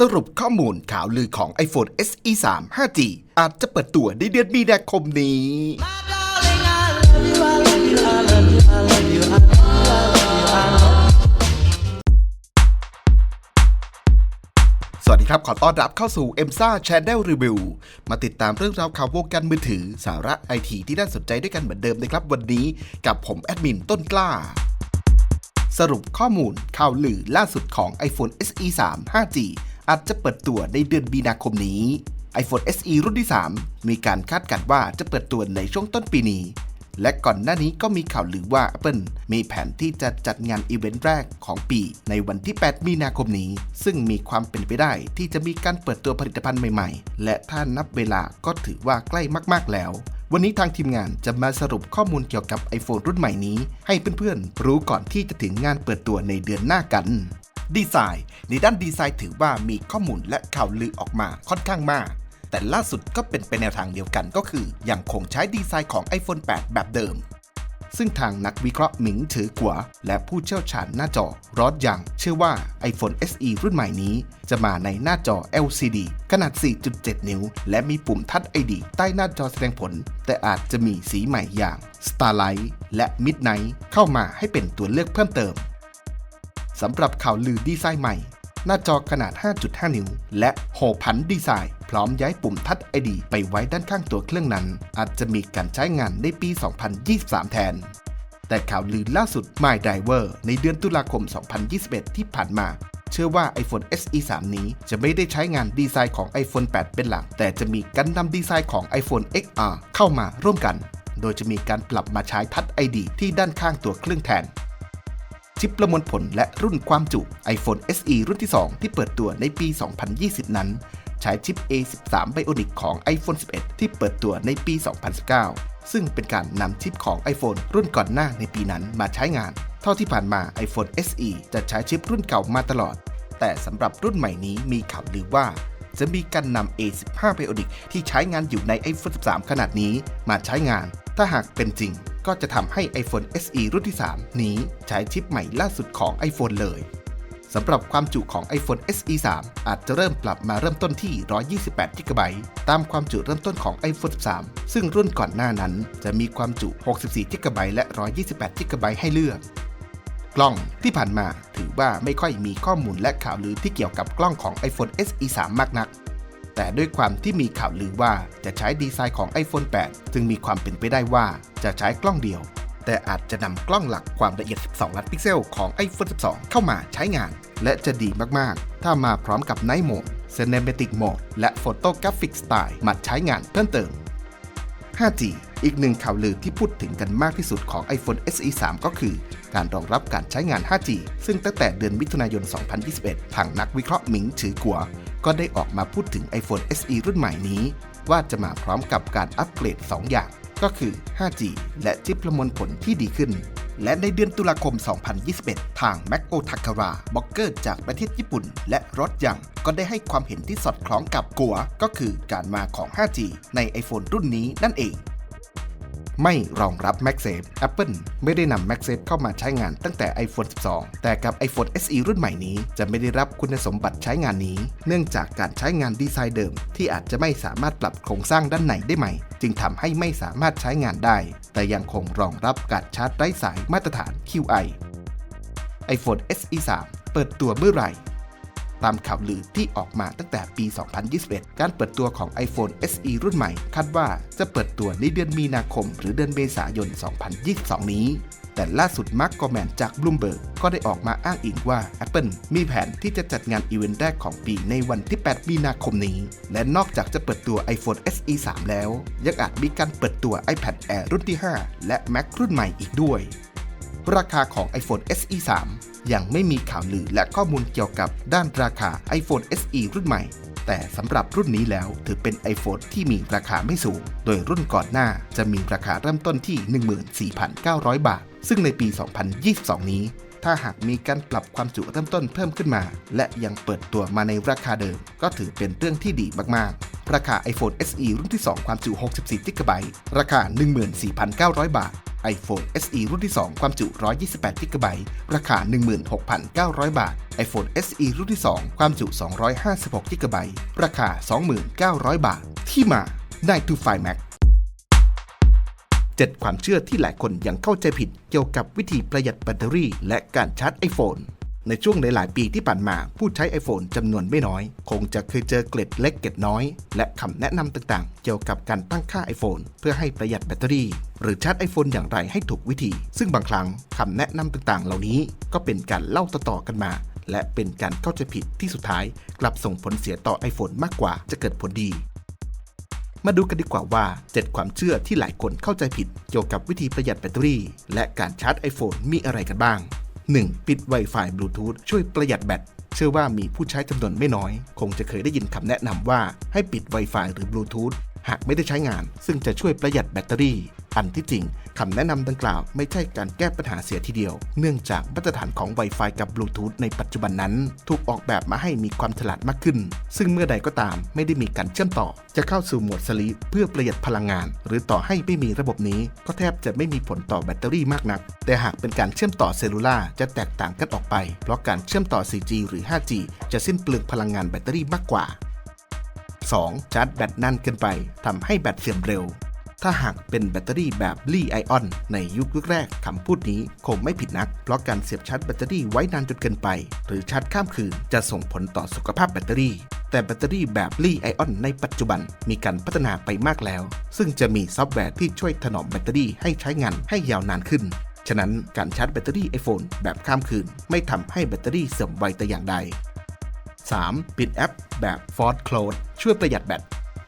สรุปข้อมูลข่าวลือของ iPhone SE 3 5G อาจจะเปิดตัวในเดือนมีนาคมนี้ สวัสดีครับ ขอต้อนรับเข้าสู่ e m s a Channel Review มาติดตามเรื่องราวข่าววงการมือถือ สาระไอทีที่น่าสนใจด้วยกันเหมือนเดิมนะครับ วันนี้กับผมแอดมินต้นกล้าสรุปข้อมูลข่าวลือล่าสุดของ iPhone SE 3 5G อาจจะเปิดตัวในเดือนมีนาคมนี้ iPhone SE รุ่นที่ 3 มีการคาดการณ์ว่าจะเปิดตัวในช่วงต้นปีนี้ และก่อนหน้านี้ก็มีข่าวลือว่า Apple มีแผนที่จะจัดงานอีเวนต์แรกของปีในวันที่ 8 มีนาคมนี้ ซึ่งมีความเป็นไปได้ที่จะมีการเปิดตัวผลิตภัณฑ์ใหม่ๆ และถ้านับเวลาก็ถือว่าใกล้มากๆแล้ววันนี้ทางทีมงานจะมาสรุปข้อมูลเกี่ยวกับ iPhone รุ่นใหม่นี้ ให้เพื่อนๆ รู้ก่อนที่จะถึงงานเปิดตัวในเดือนหน้ากัน ดีไซน์ ในด้านดีไซน์ถือว่ามีข้อมูลและข่าวลือออกมาค่อนข้างมาก แต่ล่าสุดก็เป็นไปแนวทางเดียวกันก็คือยังคงใช้ดีไซน์ของ iPhone 8 แบบเดิม ซึ่งทางนักวิเคราะห์หมิงถือกัว และผู้เชี่ยวชาญหน้าจอรอดยังเชื่อว่า iPhone SE รุ่นใหม่นี้ จะมาในหน้าจอ LCD ขนาด 4.7 นิ้ว และมีปุ่มทัช ID ใต้หน้าจอแสดงผล แต่อาจจะมีสีใหม่อย่าง Starlight และ Midnight เข้ามาให้เป็นตัวเลือกเพิ่มเติม สำหรับข่าวลือดีไซน์ใหม่ หน้าจอขนาด 5.5 นิ้ว และโหพันดีไซน์ พร้อมย้ายปุ่มทัช ID ไปไว้ด้านข้างตัวเครื่องนั้น อาจจะมีการใช้งานในปี 2023 แทน แต่ข่าวลือล่าสุด My diver ในเดือนตุลาคม 2021 ที่ผ่านมาเชื่อว่า iPhone SE 3 นี้จะไม่ได้ใช้งานดีไซน์ของ iPhone 8 เป็นหลัก แต่จะมีการนำดีไซน์ของ iPhone XR เข้ามาร่วมกัน โดยจะมีการปรับมาใช้ทัช ID ที่ด้านข้างตัวเครื่องแทน ชิปประมวลผลและรุ่นความจุ iPhone SE รุ่นที่ 2 ที่เปิดตัวในปี 2020 นั้น ใช้ชิป A13 Bionic ของ iPhone 11 ที่เปิดตัวในปี 2019 ซึ่งเป็นการนำชิปของ iPhone รุ่นก่อนหน้าในปีนั้นมาใช้งาน เท่าที่ผ่านมา iPhone SE จะใช้ชิปรุ่นเก่ามาตลอด แต่สำหรับรุ่นใหม่นี้มีข่าวลือว่าจะมีการนำ A15 Bionic ที่ใช้งานอยู่ใน iPhone 13 ขนาดนี้มาใช้งาน ถ้าหากเป็นจริง ก็จะทำให้ iPhone SE รุ่นที่ 3 นี้ใช้ชิปใหม่ล่าสุดของ iPhone เลยสำหรับความจุของ iPhone SE 3 อาจจะเริ่มปรับมาเริ่มต้นที่ 128 GB ตามความจุเริ่มต้นของ iPhone 13 ซึ่งรุ่นก่อนหน้านั้นจะมีความจุ 64 GB และ 128 GB ให้เลือก กล้องที่ผ่านมาถือว่าไม่ค่อยมีข้อมูลและข่าวลือที่เกี่ยวกับกล้องของ iPhone SE 3 มากนัก แต่ด้วยความที่มีข่าวลือว่าจะใช้ดีไซน์ของ iPhone 8 จึงมีความเป็นไปได้ว่าจะใช้กล้องเดียว แต่อาจจะนำกล้องหลักความละเอียด 12 ล้านพิกเซลของ iPhone 12 เข้ามาใช้งาน และจะดีมากๆ ถ้ามาพร้อมกับ Night Mode Cinematic Mode และ Photographic Style มาใช้งานเพิ่มเติม 5G อีกหนึ่งข่าวลือที่พูดถึงกันมากที่สุดของ iPhone SE 3 ก็คือ การรองรับการใช้งาน 5G ซึ่งตั้งแต่เดือนมิถุนายน 2021 ทางนักวิเคราะห์หมิง ถือกัว ก็ได้ออกมาพูดถึง iPhone SE รุ่นใหม่นี้ ว่าจะมาพร้อมกับการอัปเกรด 2 อย่าง ก็คือ 5G และชิปประมวลผลที่ดีขึ้น และในเดือนตุลาคม 2021 ทาง m a c o t a k a r a บล็อกเกอร์จากประเทศญี่ปุ่น และรถยังก็ได้ให้ความเห็นที่สอดคล้องกับกัว ก็คือการมาของ 5G ใน iPhone รุ่นนี้นั่นเอง ไม่รองรับ MagSafe Apple ไม่ได้นำ MagSafe เข้ามาใช้งานตั้งแต่ iPhone 12 แต่กับ iPhone SE รุ่นใหม่นี้ จะไม่ได้รับคุณสมบัติใช้งานนี้ เนื่องจากการใช้งานดีไซน์เดิม ที่อาจจะไม่สามารถปรับโครงสร้างด้านในได้ใหม่ จึงทำให้ไม่สามารถใช้งานได้ แต่ยังคงรองรับการชาร์จไร้สายมาตรฐาน QI iPhone SE 3 เปิดตัวเมื่อไหร่ ตามข่าวลือที่ออกมาตั้งแต่ปี 2021 การเปิดตัวของ iPhone SE รุ่นใหม่ คาดว่าจะเปิดตัวในเดือนมีนาคม หรือเดือนเมษายน 2022 นี้แต่ล่าสุดมาร์กกอแมนจาก Bloomberg ก็ได้ออกมาอ้างอิงว่า Apple มีแผนที่จะจัดงานอีเวนต์แรกของปีในวันที่ 8 มีนาคมนี้ และนอกจากจะเปิดตัว iPhone SE 3 แล้ว ยังอาจมีการเปิดตัว iPad Air รุ่นที่ 5 และ Mac รุ่นใหม่อีกด้วย ราคาของ iPhone SE 3 ยังไม่มีข่าวลือและข้อมูลเกี่ยวกับด้านราคา iPhone SE รุ่นใหม่ แต่สำหรับรุ่นนี้แล้วถือเป็น iPhone ที่มีราคาไม่สูง โดยรุ่นก่อนหน้าจะมีราคาเริ่มต้นที่ 14,900 บาท ซึ่งในปี 2022 นี้ ถ้าหากมีการปรับความจุเริ่มต้นเพิ่มขึ้นมา และยังเปิดตัวมาในราคาเดิม ก็ถือเป็นเรื่องที่ดีมากๆราคา iPhone SE รุ่นที่ 2 ความจุ 64 GB ราคา 14,900 บาท iPhone SE รุ่นที่ 2 ความจุ 128 g b ราคา 16,900 บาท iPhone SE รุ่นที่ 2 ความจุ 256 g b ราคา 29,000 บาท ที่มา9 to 5 Max 7ความเชื่อที่หลายคนยังเข้าใจผิดเกี่ยวกับวิธีประหยัดแบตเตอรี่และการชาร์จ iPhone ในช่วงหลาย ๆ ปีที่ผ่านมาผู้ใช้ iPhone จำนวนไม่น้อย คงจะเคยเจอเกล็ดเล็กเกล็ดน้อย และคำแนะนำต่าง ๆ เกี่ยวกับการตั้งค่า iPhone เพื่อให้ประหยัดแบตเตอรี่ หรือชาร์จ iPhone อย่างไรให้ถูกวิธี ซึ่งบางครั้งคำแนะนำต่าง ๆ เหล่านี้ก็เป็นการเล่าต่อ ๆ กันมา และเป็นการเข้าใจผิดที่สุดท้าย กลับส่งผลเสียต่อ iPhone มากกว่าจะเกิดผลดีมาดูกันดีกว่าว่า 7 ความเชื่อที่หลายคนเข้าใจผิด เกี่ยวกับวิธีประหยัดแบตเตอรี่ และการชาร์จ iPhone มีอะไรกันบ้าง 1. ปิด Wi-Fi Bluetooth ช่วยประหยัดแบตเชื่อว่ามีผู้ใช้จำนวนไม่น้อย คงจะเคยได้ยินคำแนะนำว่าให้ปิด Wi-Fi หรือ Bluetooth หากไม่ได้ใช้งาน ซึ่งจะช่วยประหยัดแบตเตอรี่ อันที่จริงคำแนะนำดังกล่าวไม่ใช่การแก้ปัญหาเสียทีเดียว เนื่องจากมาตรฐานของ Wi-Fi กับ Bluetooth ในปัจจุบันนั้น ถูกออกแบบมาให้มีความฉลาดมากขึ้น ซึ่งเมื่อใดก็ตามไม่ได้มีการเชื่อมต่อ จะเข้าสู่โหมดสลีปเพื่อประหยัดพลังงาน หรือต่อให้ไม่มีระบบนี้ ก็แทบจะไม่มีผลต่อแบตเตอรี่มากนัก แต่หากเป็นการเชื่อมต่อเซลลูล่าจะแตกต่างกันออกไป เพราะการเชื่อมต่อ 4G หรือ 5G จะสิ้นเปลืองพลังงานแบตเตอรี่มากกว่า 2. ชาร์จแบตนานเกินไปทำให้แบตเสื่อมเร็ว ถ้าหากเป็นแบตเตอรี่แบบลีไอออน ในยุคแรกๆคำพูดนี้คงไม่ผิดนัก เพราะการเสียบชาร์จแบตเตอรี่ไว้นานจนเกินไป หรือชาร์จข้ามคืนจะส่งผลต่อสุขภาพแบตเตอรี่ แต่แบตเตอรี่แบบลีไอออนในปัจจุบันมีการพัฒนาไปมากแล้ว ซึ่งจะมีซอฟต์แวร์ที่ช่วยถนอมแบตเตอรี่ให้ใช้งานให้ยาวนานขึ้นฉะนั้นการชาร์จแบตเตอรี่ iPhone แบบข้ามคืน ไม่ทำให้แบตเตอรี่เสื่อมไวแต่อย่างใด 3. ปิดแอปแบบ Force Close ช่วยประหยัดแบต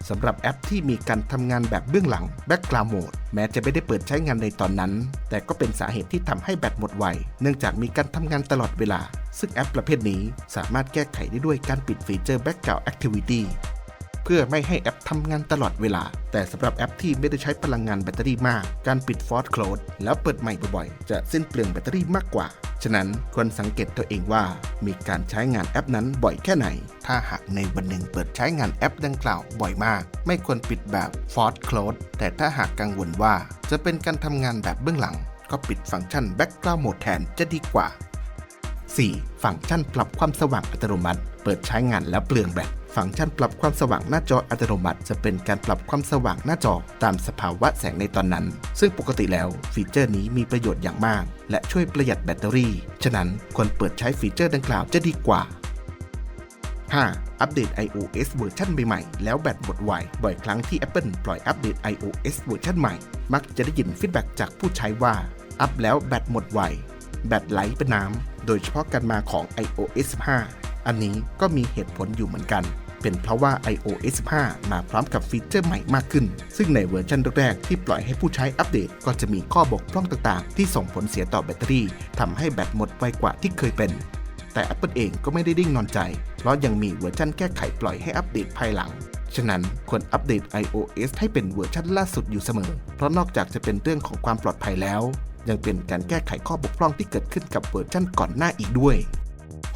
สำหรับแอปที่มีการทำงานแบบเบื้องหลัง Background Mode แม้จะไม่ได้เปิดใช้งานในตอนนั้น แต่ก็เป็นสาเหตุที่ทำให้แบตหมดไว เนื่องจากมีการทำงานตลอดเวลา ซึ่งแอปประเภทนี้สามารถแก้ไขได้ด้วยการปิดฟีเจอร์ Background Activity เพื่อไม่ให้แอปทำงานตลอดเวลา แต่สำหรับแอปที่ไม่ได้ใช้พลังงานแบตเตอรี่มาก การปิด Force Close แล้วเปิดใหม่บ่อยๆ จะสิ้นเปลืองแบตเตอรี่มากกว่า ฉะนั้นควรสังเกตตัวเองว่า มีการใช้งานแอปนั้นบ่อยแค่ไหน ถ้าหากในวันหนึ่งเปิดใช้งานแอปดังกล่าวบ่อยมาก ไม่ควรปิดแบบ Force Close แต่ถ้าหากกังวลว่า จะเป็นการทำงานแบบเบื้องหลัง ก็ปิดฟังก์ชัน Background Mode แทนจะดีกว่า 4. ฟังก์ชันปรับความสว่างอัตโนมัติ เปิดใช้งานแล้วเปลืองแบต ฟังก์ชันปรับความสว่างหน้าจออัตโนมัติ จะเป็นการปรับความสว่างหน้าจอตามสภาวะแสงในตอนนั้น ซึ่งปกติแล้วฟีเจอร์นี้มีประโยชน์อย่างมาก และช่วยประหยัดแบตเตอรี่ ฉะนั้นควรเปิดใช้ฟีเจอร์ดังกล่าวจะดีกว่า 5. อัปเดต iOS เวอร์ชันใหม่ๆ แล้วแบตหมดไว บ่อยครั้งที่ Apple ปล่อยอัปเดต iOS เวอร์ชันใหม่ มักจะได้ยินฟีดแบ็กจากผู้ใช้ว่า อัปแล้วแบตหมดไว แบตไหลเป็นน้ำ โดยเฉพาะการมาของ iOS 5 อันนี้ก็มีเหตุผลอยู่เหมือนกัน เป็นเพราะว่า iOS 15 มาพร้อมกับฟีเจอร์ใหม่มากขึ้น ซึ่งในเวอร์ชันแรกๆที่ปล่อยให้ผู้ใช้อัปเดต ก็จะมีข้อบกพร่องต่างๆ ที่ส่งผลเสียต่อแบตเตอรี่ทำให้แบตหมดไวกว่าที่เคยเป็น แต่ Apple เองก็ไม่ได้ดิ้งนอนใจ เพราะยังมีเวอร์ชันแก้ไขปล่อยให้อัปเดตภายหลังฉะนั้นควรอัปเดต iOS ให้เป็นเวอร์ชันล่าสุดอยู่เสมอ เพราะนอกจากจะเป็นเรื่องของความปลอดภัยแล้ว ยังเป็นการแก้ไขข้อบกพร่องที่เกิดขึ้นกับเวอร์ชันก่อนหน้าอีกด้วย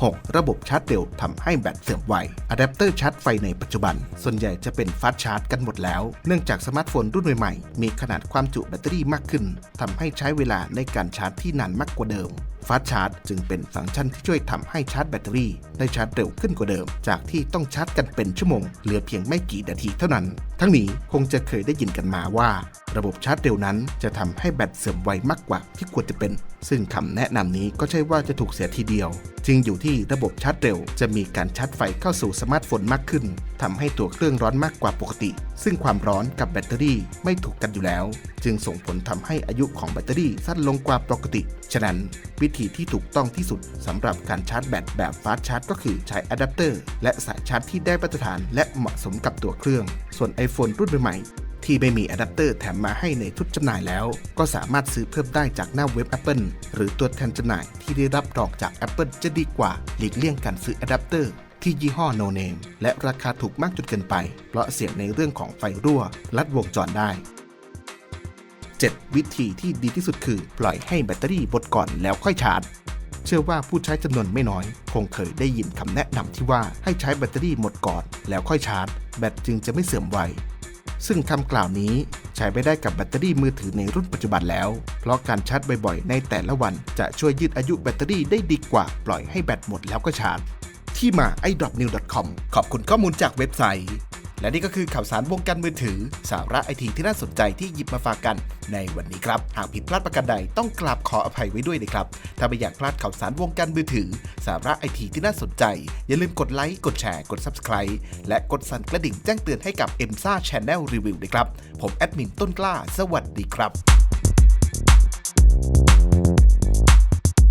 6. ระบบชาร์จเร็วทำให้แบตเสื่อมไวอะแดปเตอร์ชาร์จไฟในปัจจุบัน ส่วนใหญ่จะเป็นฟาสชาร์จกันหมดแล้ว เนื่องจากสมาร์ทโฟนรุ่นใหม่ๆ มีขนาดความจุแบตเตอรี่มากขึ้นทำให้ใช้เวลาในการชาร์จที่นานมากกว่าเดิมฟาสชาร์จจึงเป็นฟังก์ชันที่ช่วยทำให้ชาร์จแบตเตอรี่ได้ชาร์จเร็วขึ้นกว่าเดิม จากที่ต้องชาร์จกันเป็นชั่วโมง เหลือเพียงไม่กี่นาทีเท่านั้น ทั้งนี้คงจะเคยได้ยินกันมาว่า ระบบชาร์จเร็วนั้นจะทำให้แบตเสื่อมไวมากกว่าที่ควรจะเป็น ซึ่งคำแนะนำนี้ก็ใช่ว่าจะถูกเสียทีเดียวจริงอยู่ที่ระบบชาร์จเร็ว จะมีการชาร์จไฟเข้าสู่สมาร์ทโฟนมากขึ้นทำให้ตัวเครื่องร้อนมากกว่าปกติ ซึ่งความร้อนกับแบตเตอรี่ไม่ถูกกันอยู่แล้ว จึงส่งผลทำให้อายุของแบตเตอรี่สั้นลงกว่าปกติ ฉะนั้นวิธีที่ถูกต้องที่สุดสำหรับการชาร์จแบตแบบฟาสต์ชาร์จก็คือใช้อะแดปเตอร์และสายชาร์จที่ได้มาตรฐานและเหมาะสมกับตัวเครื่อง ส่วน iPhone รุ่นใหม่ที่ไม่มีอะแดปเตอร์แถมมาให้ในชุดจำหน่ายแล้ว ก็สามารถซื้อเพิ่มได้จากหน้าเว็บ Apple หรือตัวแทนจำหน่ายที่ได้รับรองจาก Apple จะดีกว่า หลีกเลี่ยงการซื้ออะแดปเตอร์ ที่ยี่ห้อ no name และราคาถูกมากจนเกินไป เพราะเสี่ยงในเรื่องของไฟรั่ว ลัดวงจรได้ 7. วิธีที่ดีที่สุดคือปล่อยให้แบตเตอรี่หมดก่อนแล้วค่อยชาร์จ เชื่อว่าผู้ใช้จำนวนไม่น้อย คงเคยได้ยินคำแนะนำที่ว่าให้ใช้แบตเตอรี่หมดก่อนแล้วค่อยชาร์จ แบตจึงจะไม่เสื่อมไวซึ่งคำกล่าวนี้ใช้ไม่ได้กับแบตเตอรี่มือถือในรุ่นปัจจุบันแล้ว เพราะการชาร์จบ่อยๆ ในแต่ละวันจะช่วยยืดอายุแบตเตอรี่ได้ดีกว่าปล่อยให้แบตหมดแล้วก็ชาร์จ ที่มา iDropNew.com ขอบคุณข้อมูลจากเว็บไซต์ และนี่ก็คือข่าวสารวงการมือถือ สาระไอทีที่น่าสนใจที่หยิบมาฝากกันในวันนี้ครับ หากผิดพลาดประการใดต้องกราบขออภัยไว้ด้วยนะครับ ถ้าไม่อยากพลาดข่าวสารวงการมือถือ สาระไอทีที่น่าสนใจ อย่าลืมกดไลค์ กดแชร์ กด Subscribe และกดสั่นกระดิ่งแจ้งเตือนให้กับ e m s a Channel Review ด้วยครับ ผมแอดมินต้นกล้า สวัสดีครับ